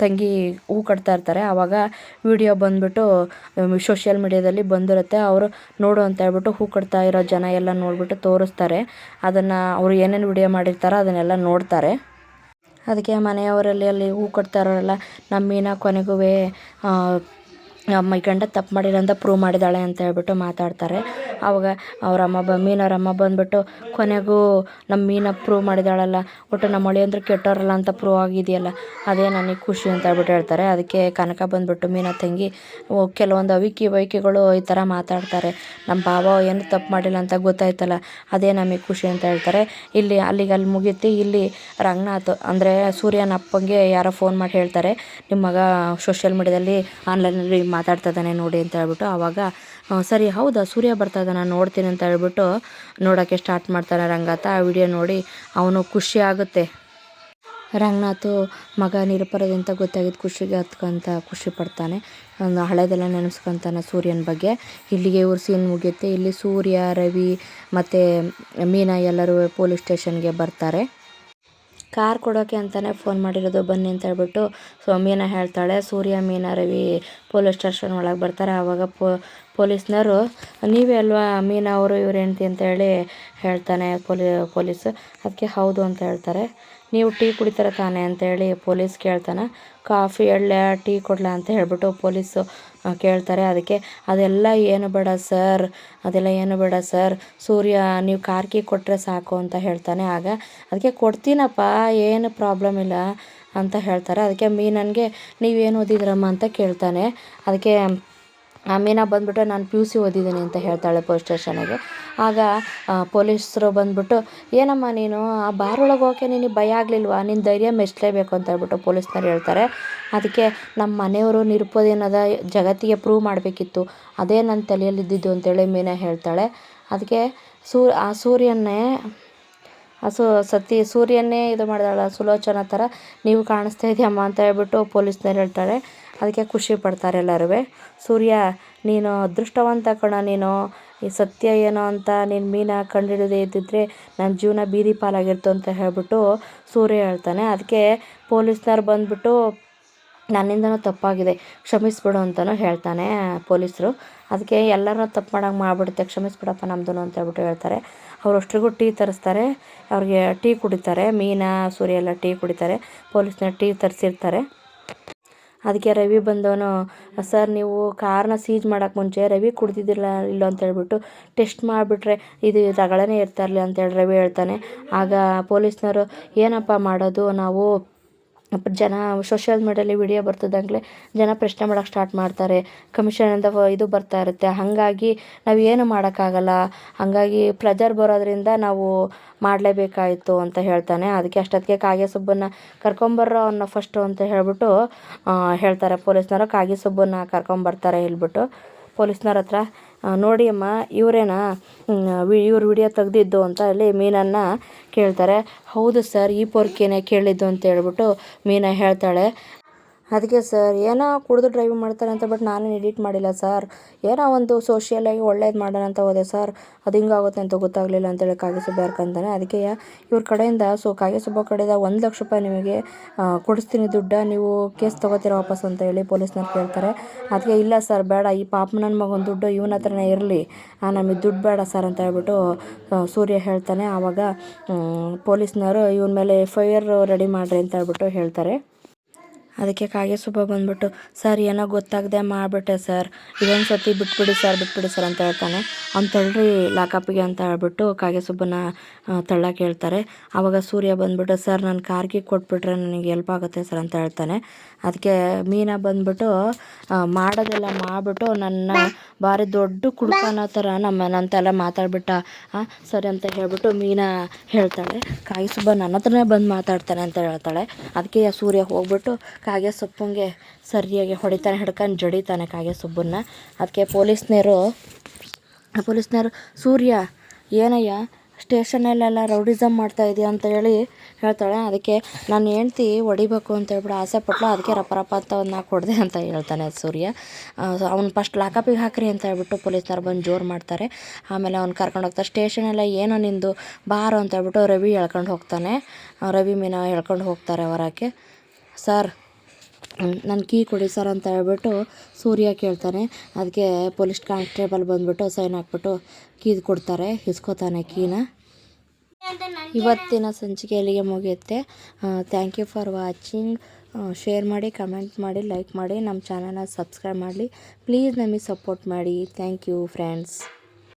ತಂಗಿ ಹೂ ಕಟ್ತಾ ಇರ್ತಾರೆ. ಆವಾಗ ವಿಡಿಯೋ ಬಂದ್ಬಿಟ್ಟು ಸೋಷಿಯಲ್ ಮೀಡಿಯಾದಲ್ಲಿ ಬಂದಿರುತ್ತೆ. ಅವರು ಅವರು ನೋಡು ಅಂತ ಹೇಳ್ಬಿಟ್ಟು ಹೂ ಕಟ್ತಾ ಇರೋ ಜನ ಎಲ್ಲ ನೋಡಿಬಿಟ್ಟು ತೋರಿಸ್ತಾರೆ. ಅದನ್ನು ಅವರು ಏನೇನು ವಿಡಿಯೋ ಮಾಡಿರ್ತಾರೋ ಅದನ್ನೆಲ್ಲ ನೋಡ್ತಾರೆ. ಅದಕ್ಕೆ ಮನೆಯವರಲ್ಲಿ ಅಲ್ಲಿ ಹೂ ಕಟ್ತಾ ಇರೋರೆಲ್ಲ, ನಮ್ಮ ಮೀನಾ ಕೊನೆಗೂ ನಮ್ಮ ಗಂಡ ತಪ್ಪು ಮಾಡಿಲ್ಲ ಅಂತ ಪ್ರೂವ್ ಮಾಡಿದ್ದಾಳೆ ಅಂತ ಹೇಳ್ಬಿಟ್ಟು ಮಾತಾಡ್ತಾರೆ. ಅವಾಗ ಅವ್ರ ಅಮ್ಮ ಬ ಮೀನವ್ರ ಅಮ್ಮ ಬಂದ್ಬಿಟ್ಟು, ಕೊನೆಗೂ ನಮ್ಮ ಮೀನ ಪ್ರೂವ್ ಮಾಡಿದ್ದಾಳಲ್ಲ, ಒಟ್ಟು ನಮ್ಮ ಅಳಿಯಂದ್ರು ಕೆಟ್ಟೋರಲ್ಲ ಅಂತ ಪ್ರೂವ್ ಆಗಿದೆಯಲ್ಲ, ಅದೇ ನನಗೆ ಖುಷಿ ಅಂತ ಹೇಳ್ಬಿಟ್ಟು ಹೇಳ್ತಾರೆ. ಅದಕ್ಕೆ ಕನಕ ಬಂದ್ಬಿಟ್ಟು ಮೀನ ತಂಗಿ ಕೆಲವೊಂದು ಅವಿಕಿ ಬೈಕಿಗಳು ಈ ಥರ ಮಾತಾಡ್ತಾರೆ. ನಮ್ಮ ಬಾಬ ಏನು ತಪ್ಪು ಮಾಡಿಲ್ಲ ಅಂತ ಗೊತ್ತಾಯ್ತಲ್ಲ, ಅದೇ ನಮಗೆ ಖುಷಿ ಅಂತ ಹೇಳ್ತಾರೆ. ಇಲ್ಲಿ ಅಲ್ಲಿಗೆ ಅಲ್ಲಿ ಮುಗೀತಿ. ಇಲ್ಲಿ ರಂಗನಾಥ್ ಅಂದರೆ ಸೂರ್ಯನ ಅಪ್ಪಂಗೆ ಯಾರೋ ಫೋನ್ ಮಾಡಿ ಹೇಳ್ತಾರೆ. ನಿಮ್ಮ ಮಗ ಸೋಷಿಯಲ್ ಮೀಡಿಯಾದಲ್ಲಿ ಆನ್ಲೈನಲ್ಲಿ ಮಾತಾಡ್ತಾ ಇದ್ದಾನೆ ನೋಡಿ ಅಂತ ಹೇಳ್ಬಿಟ್ಟು ಆವಾಗ ಸರಿ ಹೌದಾ, ಸೂರ್ಯ ಬರ್ತಾ ಇದ್ದಾನೆ ನೋಡ್ತೀನಿ ಅಂತ ಹೇಳ್ಬಿಟ್ಟು ನೋಡೋಕ್ಕೆ ಸ್ಟಾರ್ಟ್ ಮಾಡ್ತಾನೆ ರಂಗಾತ. ಆ ವಿಡಿಯೋ ನೋಡಿ ಅವನು ಖುಷಿ ಆಗುತ್ತೆ. ರಂಗನಾಥು ಮಗ ನಿರ್ಪರದಂತ ಗೊತ್ತಾಗಿದ್ದು ಖುಷಿಗೆ ಹತ್ಕೊಂತ ಖುಷಿ ಪಡ್ತಾನೆ. ಒಂದು ಹಳೆದೆಲ್ಲ ನೆನೆಸ್ಕೊತಾನೆ ಸೂರ್ಯನ ಬಗ್ಗೆ. ಇಲ್ಲಿಗೆ ಇವ್ರ ಸೀನ್ ಮುಗಿಯುತ್ತೆ. ಇಲ್ಲಿ ಸೂರ್ಯ, ರವಿ ಮತ್ತು ಮೀನಾ ಎಲ್ಲರೂ ಪೊಲೀಸ್ ಸ್ಟೇಷನ್ಗೆ ಬರ್ತಾರೆ. ಕಾರ್ ಕೊಡೋಕ್ಕೆ ಅಂತಲೇ ಫೋನ್ ಮಾಡಿರೋದು. ಬನ್ನಿ ಅಂತ ಹೇಳ್ಬಿಟ್ಟು ಸೊ ಮೀನಾ ಹೇಳ್ತಾಳೆ. ಸೂರ್ಯ, ಮೀನಾ, ರವಿ ಪೊಲೀಸ್ ಸ್ಟೇಷನ್ ಒಳಗೆ ಬರ್ತಾರೆ. ಆವಾಗ ಪೊ, ಪೊಲೀಸ್ನವರು, ನೀವೇ ಅಲ್ವಾ ಮೀನಾ ಅವರು, ಇವ್ರ ಹೆಂಡ್ತಿ ಅಂತ ಹೇಳಿ ಹೇಳ್ತಾನೆ ಪೊಲೀ, ಪೊಲೀಸ್. ಅದಕ್ಕೆ ಹೌದು ಅಂತ ಹೇಳ್ತಾರೆ. ನೀವು ಟೀ ಕುಡಿತಾರೆ ತಾನೆ ಅಂತೇಳಿ ಪೊಲೀಸ್ ಕೇಳ್ತಾನೆ. ಕಾಫಿ, ಎಳ್ಳೆ, ಟೀ ಕೊಡ್ಲಾ ಅಂತ ಹೇಳ್ಬಿಟ್ಟು ಪೊಲೀಸು ಕೇಳ್ತಾರೆ. ಅದಕ್ಕೆ ಅದೆಲ್ಲ ಏನು ಬೇಡ ಸರ್, ಅದೆಲ್ಲ ಏನು ಬೇಡ ಸರ್, ಸೂರ್ಯ ನೀವು ಕಾರ್ಕಿ ಕೊಟ್ಟರೆ ಸಾಕು ಅಂತ ಹೇಳ್ತಾನೆ. ಆಗ ಅದಕ್ಕೆ ಕೊಡ್ತೀನಪ್ಪ, ಏನು ಪ್ರಾಬ್ಲಮ್ ಇಲ್ಲ ಅಂತ ಹೇಳ್ತಾರೆ. ಅದಕ್ಕೆ ಮೀನನ್ಗೆ ನೀವೇನು ಓದಿದ್ರಮ್ಮ ಅಂತ ಕೇಳ್ತಾನೆ. ಅದಕ್ಕೆ ಮೀನಾ ಬಂದ್ಬಿಟ್ಟು ನಾನು ಪಿ ಯು ಸಿ ಓದಿದ್ದೀನಿ ಅಂತ ಹೇಳ್ತಾಳೆ ಪೊಲೀಸ್ ಸ್ಟೇಷನಿಗೆ ಆಗ ಪೊಲೀಸರು ಬಂದ್ಬಿಟ್ಟು, ಏನಮ್ಮ ನೀನು, ಆ ಬಾರ್ ಒಳಗೆ ಹೋಗೋಕೆ ನಿನಗೆ ಭಯ ಆಗಲಿಲ್ವಾ? ನಿನ್ನ ಧೈರ್ಯ ಮೆಚ್ಚಲೇಬೇಕು ಅಂತ ಹೇಳ್ಬಿಟ್ಟು ಪೊಲೀಸ್ನವ್ರು ಹೇಳ್ತಾರೆ. ಅದಕ್ಕೆ ನಮ್ಮ ಮನೆಯವರು ನಿರುಪದೇನದ ಜಗತ್ತಿಗೆ ಪ್ರೂವ್ ಮಾಡಬೇಕಿತ್ತು. ಅದೇ ನನ್ನ ತಲೆಯಲ್ಲಿದ್ದಿದ್ದು ಅಂತೇಳಿ ಮೀನಾ ಹೇಳ್ತಾಳೆ. ಅದಕ್ಕೆ ಸೂ, ಆ ಸೂರ್ಯನ್ನೇ, ಆ ಸು, ಸತಿ, ಸೂರ್ಯನ್ನೇ ಇದು ಮಾಡಿದಾಳ ಸುಲೋಚನ ಥರ ನೀವು ಕಾಣಿಸ್ತಾ ಇದೆಯಮ್ಮ ಅಂತ ಹೇಳ್ಬಿಟ್ಟು ಪೊಲೀಸ್ನವ್ರು ಹೇಳ್ತಾರೆ. ಅದಕ್ಕೆ ಖುಷಿ ಪಡ್ತಾರೆ ಎಲ್ಲರೂ ಸೂರ್ಯ, ನೀನು ಅದೃಷ್ಟವಂತ ಕಣ, ನೀನು ಈ ಸತ್ಯ ಏನೋ ಅಂತ ನೀನು ಮೀನ ಕಂಡಿಡಿದೇ ಇದ್ದಿದ್ರೆ ನನ್ನ ಜೀವನ ಬೀದಿ ಪಾಲಾಗಿರ್ತು ಅಂತ ಹೇಳ್ಬಿಟ್ಟು ಸೂರ್ಯ ಹೇಳ್ತಾನೆ. ಅದಕ್ಕೆ ಪೊಲೀಸ್ನವ್ರು ಬಂದುಬಿಟ್ಟು ನನ್ನಿಂದನೂ ತಪ್ಪಾಗಿದೆ, ಕ್ಷಮಿಸ್ಬಿಡು ಅಂತಲೂ ಹೇಳ್ತಾನೆ ಪೊಲೀಸರು. ಅದಕ್ಕೆ ಎಲ್ಲರೂ ತಪ್ಪು ಮಾಡೋಂಗೆ ಮಾಡಿಬಿಡುತ್ತೆ, ಕ್ಷಮಿಸ್ಬಿಡಪ್ಪ ನಮ್ಮದು ಅಂತ ಹೇಳ್ಬಿಟ್ಟು ಹೇಳ್ತಾರೆ. ಅವ್ರು ಅಷ್ಟ್ರಿಗೂ ಟೀ ತರಿಸ್ತಾರೆ, ಅವ್ರಿಗೆ ಟೀ ಕುಡಿತಾರೆ, ಮೀನಾ, ಸೂರ್ಯ ಎಲ್ಲ ಟೀ ಕುಡಿತಾರೆ, ಪೊಲೀಸ್ನ ಟೀ ತರಿಸಿರ್ತಾರೆ. ಅದಕ್ಕೆ ರವಿ ಬಂದವನು, ಸರ್, ನೀವು ಕಾರನ್ನ ಸೀಜ್ ಮಾಡೋಕ್ಕೆ ಮುಂಚೆ ರವಿ ಕುಡ್ದಿದ್ದಿಲ್ಲ ಇಲ್ಲ ಅಂತ ಹೇಳ್ಬಿಟ್ಟು ಟೆಸ್ಟ್ ಮಾಡಿಬಿಟ್ರೆ ಇದು ರಗಳೇ ಇರ್ತಾ ಇರಲಿ ಅಂತೇಳಿ ರವಿ ಹೇಳ್ತಾನೆ. ಆಗ ಪೊಲೀಸ್ನವರು, ಏನಪ್ಪ ಮಾಡೋದು, ನಾವು ಜನ ಸೋಷಿಯಲ್ ಮೀಡಿಯಲ್ಲಿ ವಿಡಿಯೋ ಬರ್ತಿದ್ದಂಗೆ ಜನ ಪ್ರಶ್ನೆ ಮಾಡೋಕೆ ಸ್ಟಾರ್ಟ್ ಮಾಡ್ತಾರೆ. ಕಮಿಷನ್ ಅಂತ ಇದು ಬರ್ತಾ ಇರುತ್ತೆ. ಹಾಗಾಗಿ ನಾವು ಏನು ಮಾಡೋಕ್ಕಾಗಲ್ಲ. ಹಾಗಾಗಿ ಪ್ರೆಜರ್ ಬರೋದ್ರಿಂದ ನಾವು ಮಾಡಲೇಬೇಕಾಯಿತು ಅಂತ ಹೇಳ್ತಾನೆ. ಅದಕ್ಕೆ ಅಷ್ಟೊತ್ತಿಗೆ ಕಾಗೆ ಸುಬ್ಬನ್ನ ಕರ್ಕೊಂಬರ್ರೋ ಅವನ್ನ ಫಸ್ಟು ಅಂತ ಹೇಳ್ಬಿಟ್ಟು ಹೇಳ್ತಾರೆ. ಪೊಲೀಸ್ನವರು ಕಾಗೆ ಸುಬ್ಬನ್ನ ಕರ್ಕೊಂಬರ್ತಾರೆ ಹೇಳ್ಬಿಟ್ಟು. ಪೊಲೀಸ್ನವ್ರ ಹತ್ರ ನೋಡಿ ಅಮ್ಮ, ಇವರೇನಾ? ಇವ್ರು ವಿಡಿಯೋ ತೆಗ್ದಿದ್ದು ಅಂತ ಅಲ್ಲಿ ಮೀನನ್ನು ಕೇಳ್ತಾರೆ. ಹೌದು ಸರ್, ಈ ಪೊರ್ಕೆನೇ ಕೇಳಿದ್ದು ಅಂತ ಹೇಳ್ಬಿಟ್ಟು ಮೀನಾ ಹೇಳ್ತಾಳೆ. ಅದಕ್ಕೆ ಸರ್, ಏನೋ ಕುಡಿದು ಡ್ರೈವಿಂಗ್ ಮಾಡ್ತಾರೆ ಅಂತ ಬಟ್ ನಾನೇನು ಎಡಿಟ್ ಮಾಡಿಲ್ಲ ಸರ್. ಏನೋ ಒಂದು ಸೋಷಿಯಲಾಗಿ ಒಳ್ಳೇದು ಮಾಡೋಣ ಅಂತ ಹೋದೆ ಸರ್. ಅದು ಹಿಂಗಾಗುತ್ತೆ ಅಂತ ಗೊತ್ತಾಗಲಿಲ್ಲ ಅಂತೇಳಿ ಕಾಗೆ ಸುಬ್ಬ ಅದಕ್ಕೆ ಇವ್ರ ಕಡೆಯಿಂದ ಸೊ ಕಾಗೆ ಕಡೆಯಿಂದ ಒಂದು ಲಕ್ಷ ರೂಪಾಯಿ ನಿಮಗೆ ಕೊಡಿಸ್ತೀನಿ ದುಡ್ಡ. ನೀವು ಕೇಸ್ ತೊಗೋತೀರ ವಾಪಸ್ ಅಂತ ಹೇಳಿ ಪೊಲೀಸ್ನವ್ರು ಕೇಳ್ತಾರೆ. ಅದಕ್ಕೆ ಇಲ್ಲ ಸರ್, ಬೇಡ. ಈ ಪಾಪ ನನ್ನ ಮಗನ ದುಡ್ಡು ಇವನ ಹತ್ರನೇ ಇರಲಿ. ನಮಗೆ ದುಡ್ಡು ಬೇಡ ಸರ್ ಅಂತ ಹೇಳ್ಬಿಟ್ಟು ಸೂರ್ಯ ಹೇಳ್ತಾನೆ. ಆವಾಗ ಪೊಲೀಸ್ನವರು ಇವನ ಮೇಲೆ ಎಫ್ ಐ ಆರ್ ರೆಡಿ ಮಾಡಿರಿ ಅಂತ ಹೇಳ್ಬಿಟ್ಟು ಹೇಳ್ತಾರೆ. ಅದಕ್ಕೆ ಕಾಗೆ ಸುಬ್ಬ ಬಂದ್ಬಿಟ್ಟು, ಸರ್, ಏನೋ ಗೊತ್ತಾಗದೆ ಮಾಡಿಬಿಟ್ಟೆ, ಸರ್. ಇದೊಂದು ಸರ್ತಿ ಬಿಟ್ಬಿಡಿ, ಸರ್ ಬಿಟ್ಬಿಡಿ, ಸರ್, ಅಂತ ಹೇಳ್ತಾನೆ. ಅವ್ನು ತಳ್ಳಿ ಲಾಕಪ್ಪಿಗೆ ಅಂತ ಹೇಳ್ಬಿಟ್ಟು ಕಾಗೆ ಸುಬ್ಬನ ತಳ್ಳಕ್ಕೆ ಹೇಳ್ತಾರೆ ಆವಾಗ ಸೂರ್ಯ ಬಂದ್ಬಿಟ್ಟು, ಸರ್ ನನ್ನ ಕಾರ್ಗೆ ಕೊಟ್ಬಿಟ್ರೆ ನನಗೆ ಹೆಲ್ಪ್ ಆಗುತ್ತೆ, ಸರ್, ಅಂತ ಹೇಳ್ತಾನೆ. ಅದಕ್ಕೆ ಮೀನಾ ಬಂದ್ಬಿಟ್ಟು ಮಾಡೋದೆಲ್ಲ ಮಾಡಿಬಿಟ್ಟು ನನ್ನ ಭಾರಿ ದೊಡ್ಡ ಕುಡ್ಕನ ಥರ ನಮ್ಮ ನಂತೆಲ್ಲ ಮಾತಾಡ್ಬಿಟ್ಟ ಸರಿ ಅಂತ ಹೇಳ್ಬಿಟ್ಟು ಮೀನಾ ಹೇಳ್ತಾಳೆ. ಕಾಗೆ ಸುಬ್ಬ ನನ್ನ ಹತ್ರನೇ ಬಂದು ಮಾತಾಡ್ತಾನೆ ಅಂತ ಹೇಳ್ತಾಳೆ. ಅದಕ್ಕೆ ಸೂರ್ಯ ಹೋಗ್ಬಿಟ್ಟು ಕಾಗೆ ಸೊಪ್ಪಂಗೆ ಸರಿಯಾಗಿ ಹೊಡಿತಾನೆ, ಹಿಡ್ಕೊಂಡು ಜಡಿತಾನೆ ಕಾಗೆ ಸೊಪ್ಪನ್ನು. ಅದಕ್ಕೆ ಪೊಲೀಸ್ನವರು ಪೊಲೀಸ್ನವರು ಸೂರ್ಯ, ಏನಯ್ಯ, ಸ್ಟೇಷನಲ್ಲೆಲ್ಲ ರೌಡಿಸಮ್ ಮಾಡ್ತಾ ಇದೆಯಾ? ಅಂತ ಹೇಳಿ ಹೇಳ್ತಾಳೆ. ಅದಕ್ಕೆ ನಾನು ಹೆಂಡ್ತಿ ಹೊಡಿಬೇಕು ಅಂತ ಹೇಳ್ಬಿಟ್ಟು ಆಸೆ ಪಟ್ಲು, ಅದಕ್ಕೆ ರಪ್ಪ ಅಂತ ಒಂದು ನಾ ಹೊಡೆದೆ (laughs) ಅಂತ ಹೇಳ್ತಾನೆ ಸೂರ್ಯ. ಅವ್ನು ಫಸ್ಟ್ ಲಾಕಪಿಗೆ ಹಾಕ್ರಿ ಅಂತ ಹೇಳ್ಬಿಟ್ಟು ಪೊಲೀಸ್ನವ್ರು ಬಂದು ಜೋರು ಮಾಡ್ತಾರೆ. ಆಮೇಲೆ ಅವ್ನು ಕರ್ಕೊಂಡು ಹೋಗ್ತಾರೆ ಸ್ಟೇಷನೆಲ್ಲ ಏನೋ ನಿಂದು? ಬಾರು ಅಂತ ಹೇಳ್ಬಿಟ್ಟು ರವಿ ಎಳ್ಕೊಂಡು ಹೋಗ್ತಾನೆ. ರವಿ ಮೀನ ಎಳ್ಕೊಂಡು ಹೋಗ್ತಾರೆ ಹೊರಕ್ಕೆ. ಸರ್ ನನ್ನ ಕೀ ಕೊಡಿ ಸರ್ ಅಂತ ಹೇಳ್ಬಿಟ್ಟು ಸೂರ್ಯ ಕೇಳ್ತಾನೆ. ಅದಕ್ಕೆ ಪೊಲೀಸ್ ಕಾನ್ಸ್ಟೇಬಲ್ ಬಂದುಬಿಟ್ಟು ಸೈನ್ ಹಾಕ್ಬಿಟ್ಟು ಕೀ ಕೊಡ್ತಾರೆ. ಇಸ್ಕೋತಾನೆ ಕೀನ. ಇವತ್ತಿನ ಸಂಚಿಕೆ ಇಲ್ಲಿಗೆ ಮುಗಿಯುತ್ತೆ. Thank you for watching share ಮಾಡಿ ಕಮೆಂಟ್ ಮಾಡಿ ಲೈಕ್ ಮಾಡಿ ನಮ್ಮ ಚಾನಲ್ನ ಸಬ್ಸ್ಕ್ರೈಬ್ ಮಾಡಲಿ. ಪ್ಲೀಸ್ ನಮಗೆ ಸಪೋರ್ಟ್ ಮಾಡಿ. Thank you friends